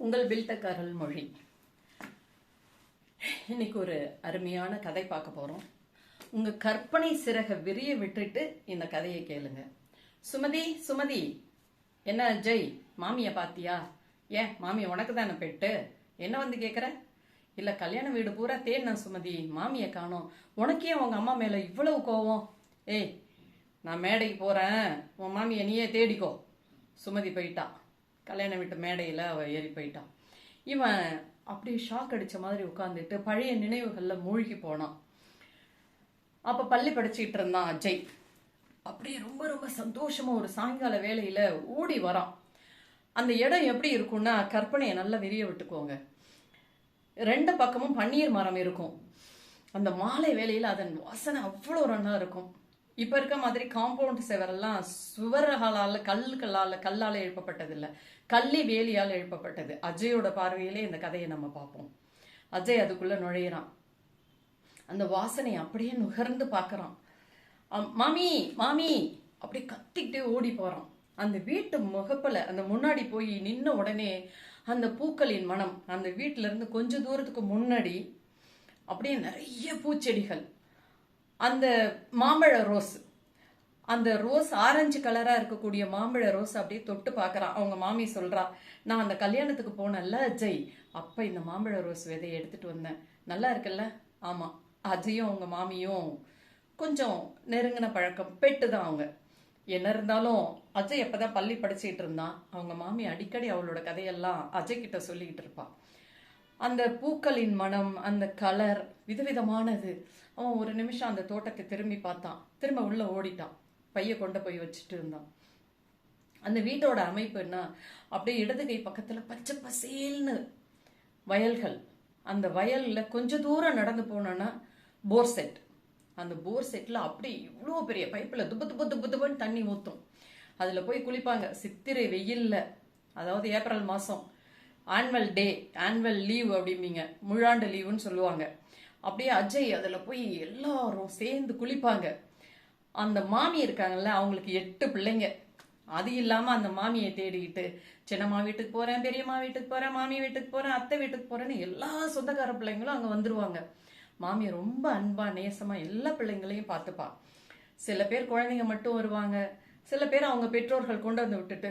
உங்கள் வில்தக்காரல் மொழி. இன்னைக்கு ஒரு அருமையான கதை பார்க்க போறோம். உங்க கற்பனை சிறக விரிய விட்டுட்டு இந்த கதையை கேளுங்க. சுமதி சுமதி. என்ன ஜெய் மாமியை பாத்தியா? ஏன் மாமி உனக்கு தானே பெட்டு? என்ன வந்து கேக்குற? இல்ல கல்யாண வீடு பூரா தேடின சுமதி? மாமியை காணோம். உனக்கே உங்க அம்மா மேல இவ்வளவு கோவம்? ஏய் நான் மேடைக்கு போறேன். உன் மாமியை நீயே தேடிக்கோ. சுமதி போயிட்டா. கல்யாண வீட்டு மேடையில் அவள் ஏறி போயிட்டான் இவன் அப்படியே ஷாக் அடித்த மாதிரி உட்காந்துட்டு பழைய நினைவுகளில் மூழ்கி போனான். அப்போ பள்ளி படிச்சுக்கிட்டு இருந்தான் அஜய். அப்படியே ரொம்ப ரொம்ப சந்தோஷமாக ஒரு சாயங்கால வேலையில் ஓடி வரான். அந்த இடம் எப்படி இருக்கும்னா கற்பனையை நல்லா விரிய விட்டுக்கோங்க. ரெண்டு பக்கமும் பன்னீர் மரம் இருக்கும். அந்த மாலை வேலையில் அதன் வாசனை அவ்வளோ நல்லா இருக்கும். இப்ப இருக்க மாதிரி காம்பவுண்ட் செவரெல்லாம் சுவர்களால் கல்லுகளால கல்லால எழுப்பப்பட்டது இல்ல கள்ளி வேலியால் எழுப்பப்பட்டது. அஜயோட பார்வையிலே இந்த கதையை நம்ம பார்ப்போம். அஜய் அதுக்குள்ள நுழையிறான். அந்த வாசனை அப்படியே நுகர்ந்து பார்க்குறான். அம், மாமி மாமி அப்படி கத்திக்கிட்டே ஓடி போறான். அந்த வீட்டு முகப்பில் அந்த முன்னாடி போய் நின்ன உடனே அந்த பூக்களின் மனம் அந்த வீட்டுல இருந்து கொஞ்ச தூரத்துக்கு முன்னாடி அப்படியே நிறைய பூச்செடிகள். அந்த மாம்பழ ரோஸ். அந்த ரோஸ் ஆரஞ்சு கலராக இருக்கக்கூடிய மாம்பழ ரோஸ் அப்படியே தொட்டு பார்க்குறான். அவங்க மாமி சொல்கிறா நான் அந்த கல்யாணத்துக்கு போனேன்ல அஜய். அப்போ இந்த மாம்பழ ரோஸ் விதையை எடுத்துகிட்டு வந்தேன். நல்லா இருக்குல்ல? ஆமாம் அஜயும் அவங்க மாமியும் கொஞ்சம் நெருங்கின பழக்கம். பெட்டு தான் அவங்க. என்ன இருந்தாலும் அஜய் அப்பதான் பள்ளி படிச்சிட்டு இருந்தான். அவங்க மாமி அடிக்கடி அவளோட கதையெல்லாம் அஜய் கிட்ட சொல்லிக்கிட்டு இருப்பாள் அந்த பூக்களின் மனம் அந்த கலர் விதவிதமானது. அவன் ஒரு நிமிஷம் அந்த தோட்டத்தை திரும்பி பார்த்தான். திரும்ப உள்ள ஓடிட்டான். பைய கொண்டு போய் வச்சுட்டு இருந்தான். அந்த வீட்டோட அமைப்பு என்ன? அப்படியே இடது கை பக்கத்துல பச்சை பசேல்னு வயல்கள். அந்த வயல்ல கொஞ்ச தூரம் நடந்து போனோன்னா போர் செட். அந்த போர் செட்ல அப்படி இவ்வளோ பெரிய பைப்பில் துப்பு துப்பு துப்பு துப்புன்னு தண்ணி ஊற்றும் அதில் போய் குளிப்பாங்க. சித்திரை வெயில்ல. அதாவது ஏப்ரல் மாதம் ஆனுவல் டே ஆனுவல் லீவ் அப்படிம்பீங்க. முழாண்டு லீவுன்னு சொல்லுவாங்க. அப்படியே அஜய் அதில் போய் எல்லாரும் சேர்ந்து குளிப்பாங்க. அந்த மாமி இருக்காங்கல்ல அவங்களுக்கு எட்டு பிள்ளைங்க. அது இல்லாமல் அந்த மாமியை தேடிக்கிட்டு சின்னம்மா வீட்டுக்கு போகிறேன் பெரியம்மா வீட்டுக்கு போகிறேன் மாமி வீட்டுக்கு போகிறேன் அத்தை வீட்டுக்கு போகிறேன்னு எல்லா சொந்தக்கார பிள்ளைங்களும் அங்கே வந்துருவாங்க. மாமி ரொம்ப அன்பா நேசமாக எல்லா பிள்ளைங்களையும் பார்த்துப்பா. சில பேர் குழந்தைங்க மட்டும் வருவாங்க. சில பேர் அவங்க பெற்றோர்கள் கொண்டு வந்து விட்டுட்டு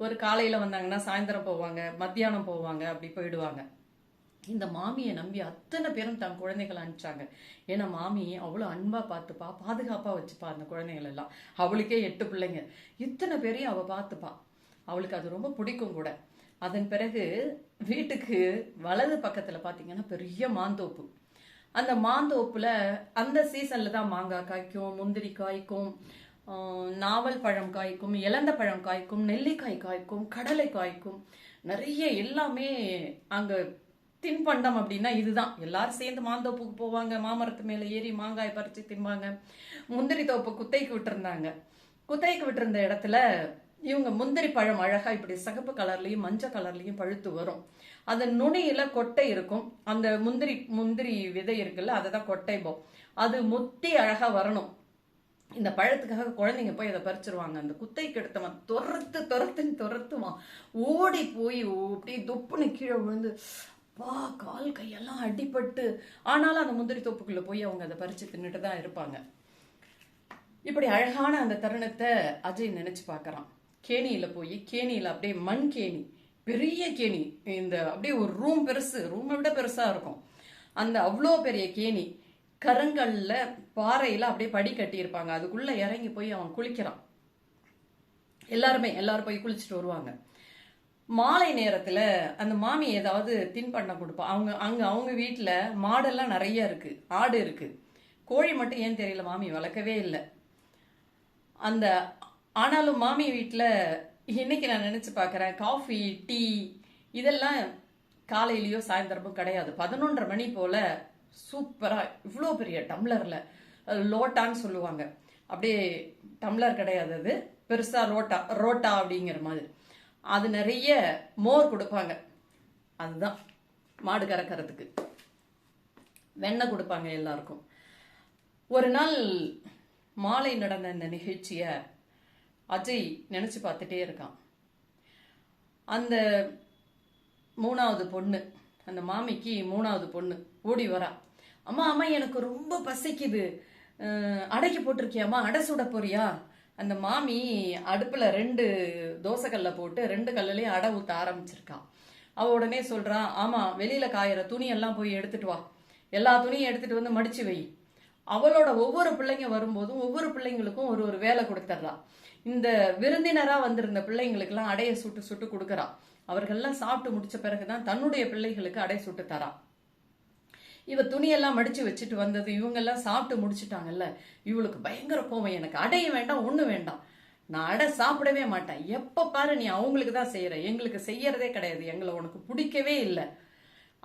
ஒரு காலையில் வந்தாங்கன்னா சாயந்தரம் போவாங்க மத்தியானம் போவாங்க அப்படி போயிடுவாங்க. இந்த மாமியை நம்பி அத்தனை பேரும் தன் குழந்தைகளை அனுப்பிச்சாங்க. ஏன்னா மாமி அவ்வளோ அன்பாக பார்த்துப்பா பாதுகாப்பாக வச்சுப்பா அந்த குழந்தைகள் எல்லாம் அவளுக்கே எட்டு பிள்ளைங்க. இத்தனை பேரையும் அவள் பார்த்துப்பா. அவளுக்கு அது ரொம்ப பிடிக்கும் கூட. அதன் பிறகு வீட்டுக்கு வலது பக்கத்தில் பார்த்தீங்கன்னா பெரிய மாந்தோப்பு. அந்த மாந்தோப்பில் அந்த சீசனில் தான் மாங்காய் காய்க்கும் முந்திரி காய்க்கும் நாவல் பழம் காய்க்கும் இலந்த பழம் காய்க்கும் நெல்லிக்காய் காய்க்கும் கடலை காய்க்கும். நிறைய எல்லாமே அங்கே தின்பண்டம் அப்படின்னா இதுதான். எல்லாரும் சேர்ந்து மாந்தோப்புக்கு போவாங்க. மாமரத்து மேல ஏறி மாங்காய் பறிச்சு தின்பாங்க. முந்திரி தோப்பு குத்தைக்கு விட்டுருந்தாங்க. குத்தைக்கு விட்டிருந்த இடத்துல இவங்க முந்திரி பழம் அழகா இப்படி சிகப்பு கலர்லயும் மஞ்சள் கலர்லயும் பழுத்து வரும். அந்த நுனியில கொட்டை இருக்கும். அந்த முந்திரி முந்திரி விதை இருக்குல்ல அதை தான் கொட்டைபோ அது முத்தி அழகா வரணும். இந்த பழத்துக்காக குழந்தைங்க போய் அதை பறிச்சிருவாங்க. அந்த குத்தைக்கு எடுத்தவன் துரத்து துரத்துன்னு துரத்துவான். ஓடி போய் அப்படியே துப்புன்னு கீழே விழுந்து வா கால் கையெல்லாம் அடிபட்டு. ஆனாலும் அந்த முந்திரி தோப்புக்குள்ள போய் அவங்க அதை பறிச்சு தின்னுட்டு தான் இருப்பாங்க. இப்படி அழகான அந்த தருணத்தை அஜய் நினைச்சு பார்க்கறான். கேணியில போய் கேணியில அப்படியே மண் கேணி பெரிய கேணி. இந்த அப்படியே ஒரு ரூம் பெருசு ரூமை விட பெருசா இருக்கும். அந்த அவ்வளோ பெரிய கேணி கருங்கல்ல பாறையில அப்படியே படி கட்டியிருப்பாங்க. அதுக்குள்ளே அதுக்குள்ள இறங்கி போய் அவன் குளிக்கிறான். எல்லாருமே எல்லாரும் போய் குளிச்சுட்டு வருவாங்க. மாலை நேரத்துல அந்த மாமி ஏதாவது தின்பண்டம் கொடுப்பா. அவங்க அங்க அவங்க வீட்டுல மாடெல்லாம் நிறைய இருக்கு. ஆடு இருக்கு. கோழி மட்டும் ஏன் தெரியல மாமி வளர்க்கவே இல்லை. அந்த ஆனாலும் மாமி வீட்டில் இன்னைக்கு நான் நினைச்சு பார்க்குறேன் காஃபி டீ இதெல்லாம் காலையிலயோ சாயந்தரமோ கிடையாது. பதினொன்றரை மணி போல சூப்பரா இவ்வளோ பெரிய டம்ளர்ல லோட்டான்னு சொல்லுவாங்க. அப்படியே டம்ளர் கிடையாது அது. பெருசா ரோட்டா ரோட்டா அப்படிங்கிற மாதிரி. அது நிறைய மோர் கொடுப்பாங்க. அதுதான். மாடு கறக்கறதுக்கு. வெண்ணெய் கொடுப்பாங்க எல்லாருக்கும். ஒரு நாள் மாலை நடந்த இந்த நிகழ்ச்சிய அஜய் நினைச்சு பார்த்துட்டே இருக்கான். அந்த மூணாவது பொண்ணு அந்த மாமிக்கு மூணாவது பொண்ணு ஓடி வரா. அம்மா அம்மா எனக்கு ரொம்ப பசிக்குது. அடைக்கி அடைக்கு போட்டிருக்கியாம்மா? அடை சுட போறியா? அந்த மாமி அடுப்புல ரெண்டு தோசைக்கல்ல போட்டு ரெண்டு கல்லுலயும் அடை ஊத்த ஆரம்பிச்சிருக்கா. அவ உடனே சொல்றா ஆமா வெளியில காயிற துணி எல்லாம் போய் எடுத்துட்டு வா. எல்லா துணியும் எடுத்துட்டு வந்து மடிச்சு வை. அவளோட ஒவ்வொரு பிள்ளைங்க வரும்போதும் ஒவ்வொரு பிள்ளைங்களுக்கும் ஒரு ஒரு வேலை கொடுத்துட்றா இந்த விருந்தினரா வந்திருந்த பிள்ளைங்களுக்கெல்லாம் அடையை சுட்டு சுட்டு கொடுக்குறா. அவர்கள்லாம் சாப்பிட்டு முடிச்ச பிறகுதான் தன்னுடைய பிள்ளைகளுக்கு அடை சுட்டு தரான் இவ துணியெல்லாம் மடிச்சு வச்சுட்டு வந்தது இவங்கெல்லாம் சாப்பிட்டு முடிச்சிட்டாங்கல்ல. இவளுக்கு பயங்கர கோவம். எனக்கு அடையும் வேண்டாம் ஒண்ணு வேண்டாம். நான் அடை சாப்பிடவே மாட்டேன். எப்ப பாரு நீ அவங்களுக்கு தான் செய்யற. எங்களுக்கு செய்யறதே கிடையாது. எங்களை உனக்கு பிடிக்கவே இல்லை.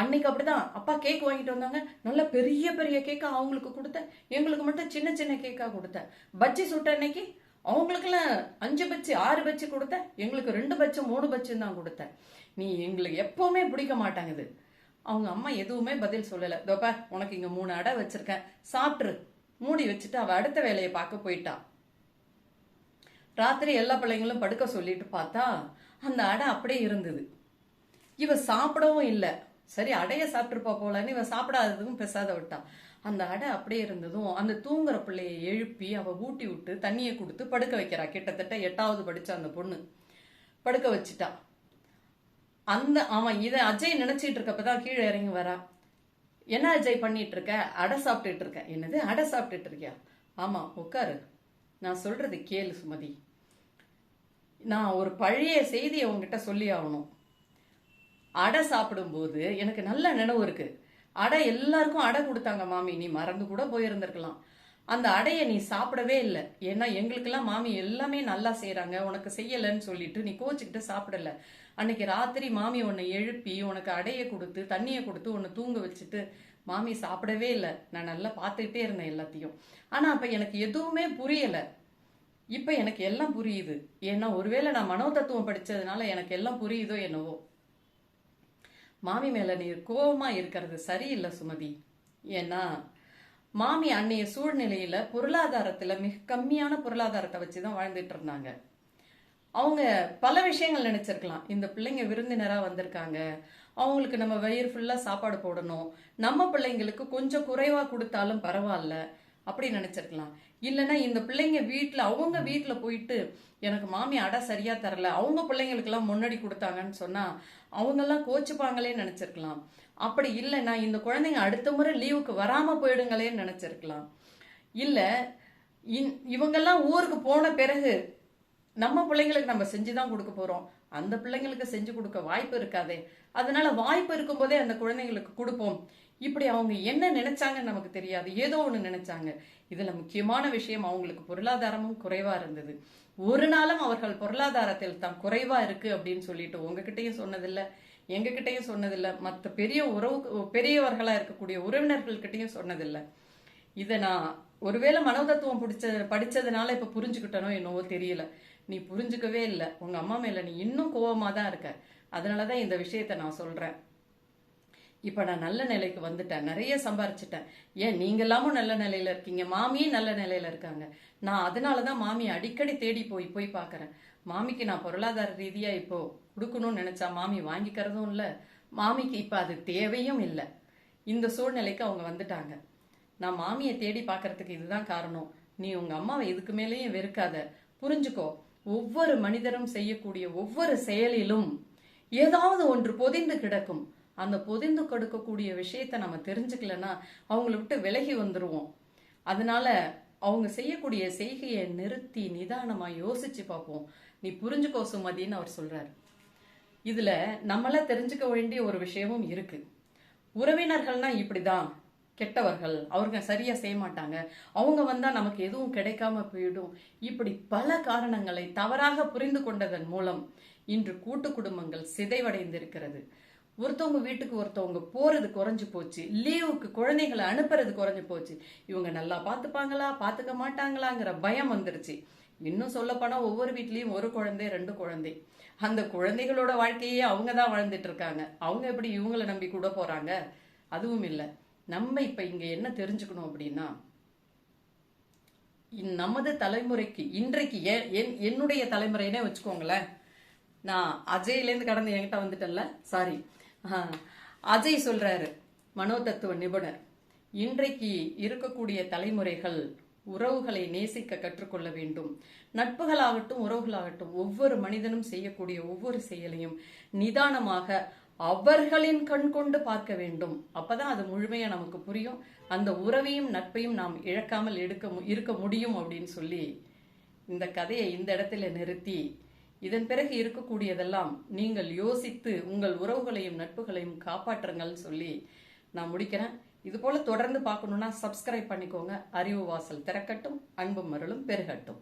அன்னைக்கு அப்படிதான். அப்பா கேக் வாங்கிட்டு வந்தாங்க. நல்ல பெரிய பெரிய கேக்கா அவங்களுக்கு கொடுத்தேன். எங்களுக்கு மட்டும் சின்ன சின்ன கேக்கா கொடுத்தேன். பஜ்ஜி சுட்ட அன்னைக்கு அவங்களுக்குலாம் அஞ்சு பச்சு ஆறு பச்சு கொடுத்தேன். எங்களுக்கு ரெண்டு பச்சு மூணு பச்சு தான் கொடுத்தேன். நீ எங்களுக்கு எப்பவுமே பிடிக்க மாட்டாங்குது அவங்க அம்மா எதுவுமே பதில் சொல்லலை. தோப்பா உனக்கு இங்க மூணு அடை வச்சிருக்கேன். சாப்பிட்ரு மூடி வச்சுட்டு அவள் அடுத்த வேலையை பார்க்க போயிட்டா. ராத்திரி எல்லா பிள்ளைங்களும் படுக்க சொல்லிட்டு பார்த்தா அந்த அடை அப்படியே இருந்தது. இவ சாப்பிடவும் இல்லை. சரி அடைய சாப்பிட்டுருப்பா போலன்னு இவ சாப்பிடாததுக்கும் பெசாத விட்டா. அந்த அடை அப்படியே இருந்ததும் அந்த தூங்குற பிள்ளைய எழுப்பி அவ ஊட்டி விட்டு தண்ணியை கொடுத்து படுக்க வைக்கிறா. கிட்டத்தட்ட எட்டாவது படிச்ச அந்த பொண்ணு. படுக்க வச்சுட்டா. அந்த அவன் இதை அஜய் நினைச்சிட்டு இருக்கப்பதான் கீழே இறங்கி வரா. என்ன அஜய் பண்ணிட்டு இருக்க அடை சாப்பிட்டுட்டு இருக்க என்னது? அடை சாப்பிட்டுட்டு இருக்கியா ஆமா உட்காரு நான் சொல்றது கேளு சுமதி. நான் ஒரு பழைய செய்தியை உங்ககிட்ட சொல்லி ஆகணும். அடை சாப்பிடும்போது எனக்கு நல்ல நினைவு இருக்கு. அடை எல்லாருக்கும் அடை கொடுத்தாங்க மாமி. நீ மறந்து கூட போயிருந்திருக்கலாம். அந்த அடையை நீ சாப்பிடவே இல்லை. ஏன்னா எங்களுக்கெல்லாம் மாமி எல்லாமே நல்லா செய்கிறாங்க உனக்கு செய்யலைன்னு சொல்லிட்டு நீ கோச்சிக்கிட்டு சாப்பிடல. அன்னைக்கு ராத்திரி மாமி உன்னை எழுப்பி உனக்கு அடையை கொடுத்து தண்ணியை கொடுத்து உன்னை தூங்க வச்சுட்டு மாமி சாப்பிடவே இல்லை. நான் நல்லா பார்த்துக்கிட்டே இருந்தேன் எல்லாத்தையும். ஆனால் அப்போ எனக்கு எதுவுமே புரியலை. இப்போ எனக்கு எல்லாம் புரியுது. ஏன்னா ஒருவேளை நான் மனோதத்துவம் படித்ததுனால எனக்கு எல்லாம் புரியுதோ என்னவோ. மாமி மேலே நீ கோபமாக இருக்கிறது சரியில்லை சுமதி. ஏன்னா மாமி அன்னைய சூழ்நிலையில பொருளாதாரத்துல மிக கம்மியான பொருளாதாரத்தை வச்சுதான் வாழ்ந்துட்டு இருந்தாங்க. அவங்க பல விஷயங்கள் நினைச்சிருக்கலாம். இந்த பிள்ளைங்க விருந்தினரா வந்திருக்காங்க. அவங்களுக்கு நம்ம வயிறு ஃபுல்லா சாப்பாடு போடணும். நம்ம பிள்ளைங்களுக்கு கொஞ்சம் குறைவா கொடுத்தாலும் பரவாயில்ல. அப்படி நினைச்சிருக்கலாம். இல்லைன்னா இந்த பிள்ளைங்க வீட்டில் அவங்க வீட்டில் போயிட்டு எனக்கு மாமி அடை சரியா தரல அவங்க பிள்ளைங்களுக்கெல்லாம் முன்னாடி கொடுத்தாங்கன்னு சொன்னா அவங்கெல்லாம் கோச்சுப்பாங்களே நினைச்சிருக்கலாம். அப்படி இல்லைன்னா இந்த குழந்தைங்க அடுத்த முறை லீவுக்கு வராம போயிடுங்களேன்னு நினைச்சிருக்கலாம். இல்ல இன்- இவங்கெல்லாம் ஊருக்கு போன பிறகு நம்ம பிள்ளைங்களுக்கு நம்ம செஞ்சு தான் கொடுக்க போறோம். அந்த பிள்ளைங்களுக்கு செஞ்சு கொடுக்க வாய்ப்பு இருக்காதே. அதனால வாய்ப்பு இருக்கும்போதே அந்த குழந்தைங்களுக்கு கொடுப்போம். இப்படி அவங்க என்ன நினைச்சாங்கன்னு நமக்கு தெரியாது. ஏதோ ஒன்று நினைச்சாங்க. இதுல முக்கியமான விஷயம் அவங்களுக்கு பொருளாதாரமும் குறைவா இருந்தது. ஒரு நாளும் அவர்கள் பொருளாதாரத்தில் தான் குறைவா இருக்கு அப்படின்னு சொல்லிட்டு உங்ககிட்டயும் சொன்னதில்லை எங்ககிட்டயும் சொன்னதில்லை. மற்ற பெரிய உறவு பெரியவர்களா இருக்கக்கூடிய உறவினர்கள்கிட்டயும் சொன்னதில்லை. இதை நான் ஒருவேளை மனோதத்துவம் பிடிச்ச படிச்சதுனால இப்ப புரிஞ்சுக்கிட்டனோ என்னவோ தெரியல. நீ புரிஞ்சுக்கவே இல்லை. உங்க அம்மா மேல நீ இன்னும் கோவமா தான் இருக்க. அதனாலதான் இந்த விஷயத்த நான் சொல்றேன். இப்ப நான் நல்ல நிலைக்கு வந்துட்டேன். நிறைய சம்பாரிச்சிட்டேன். ஏன் நீங்க எல்லாமும் நல்ல நிலையில இருக்கீங்க. மாமியும் நல்ல நிலையில இருக்காங்க. நான் அதனாலதான் மாமியை அடிக்கடி தேடி போய் போய் பார்க்குறேன். மாமிக்கு நான் பொருளாதார ரீதியா இப்போ கொடுக்கணும்னு நினைச்சா மாமி வாங்கிக்கிறதும் இல்ல. மாமிக்கு இப்ப அது தேவையும் இல்லை. இந்த சூழ்நிலைக்கு அவங்க வந்துட்டாங்க. நான் மாமியை தேடி பார்க்கறதுக்கு இதுதான் காரணம். நீ உங்க அம்மாவை இதுக்கு மேலேயும் வெறுக்காத. புரிஞ்சுக்கோ ஒவ்வொரு மனிதரும் செய்யக்கூடிய ஒவ்வொரு செயலிலும் ஏதாவது ஒன்று பொதிந்து கிடக்கும். அந்த பொதிந்து கொடுக்கக்கூடிய விஷயத்த நம்ம தெரிஞ்சுக்கலன்னா அவங்கள விட்டு விலகி வந்துடுவோம் அதனால அவங்க செய்யக்கூடிய செய்கையை நிறுத்தி நிதானமாக யோசிச்சு பார்ப்போம். நீ புரிஞ்சுக்கோ சுமதின்னு அவர் சொல்றாரு. இதுல நம்மள தெரிஞ்சுக்க வேண்டிய ஒரு விஷயமும் இருக்கு. உறவினர்கள்னா இப்படிதான். கெட்டவர்கள் அவங்க சரியா செய்ய மாட்டாங்க. அவங்க வந்தா நமக்கு எதுவும் கிடைக்காம போயிடும். இப்படி பல காரணங்களை தவறாக புரிந்து கொண்டதன் மூலம் இன்று கூட்டு குடும்பங்கள் சிதைவடைந்திருக்கிறது. ஒருத்தவங்க வீட்டுக்கு ஒருத்தவங்க போறது குறைஞ்சு போச்சு. லீவுக்கு குழந்தைகளை அனுப்புறது குறைஞ்சு போச்சு. இவங்க நல்லா பாத்துப்பாங்களா? பாத்துக்க மாட்டாங்களாங்கிற பயம் வந்துருச்சு. இன்னும் சொல்லப்போனா ஒவ்வொரு வீட்லயும் ஒரு குழந்தை ரெண்டு குழந்தை. அந்த குழந்தைகளோட வாழ்க்கையே அவங்க தான் வாழ்ந்துட்டு இருக்காங்க. அவங்க எப்படி இவங்கள நம்பி கூட போறாங்க? அதுவும் இல்லை. நம்ம இப்ப இங்க என்ன தெரிஞ்சுக்கணும் அப்படின்னா நமது தலைமுறைக்கு இன்றைக்கு என்- என்னுடைய தலைமுறைனே வச்சுக்கோங்களேன். நான் அஜயிலேருந்து கடந்து என்கிட்ட வந்துட்டேன்ல. சாரி அஜய் சொல்றாரு மனோதத்துவ நிபுணர் இன்றைக்கு இருக்கக்கூடிய தலைமுறைகள் உறவுகளை நேசிக்க கற்றுக்கொள்ள வேண்டும். நட்புகளாகட்டும் உறவுகளாகட்டும் ஒவ்வொரு மனிதனும் செய்யக்கூடிய ஒவ்வொரு செயலையும் நிதானமாக அவர்களின் கண் கொண்டு பார்க்க வேண்டும். அப்பதான் அது முழுமையா நமக்கு புரியும். அந்த உறவையும் நட்பையும் நாம் இழக்காமல் எடுக்க மு- இருக்க முடியும் அப்படின்னு சொல்லி இந்த கதையை இந்த இடத்துல நிறுத்தி இதன் பிறகு இருக்கக்கூடியதெல்லாம் நீங்கள் யோசித்து உங்கள் உறவுகளையும் நட்புகளையும் காப்பாற்றுங்கள்னு சொல்லி நான் முடிக்கிறேன். இது போல தொடர்ந்து பார்க்கணும்னா சப்ஸ்கிரைப் பண்ணிக்கோங்க. அறிவு வாசல் திறக்கட்டும். அன்பும் மருளும் பெருகட்டும்.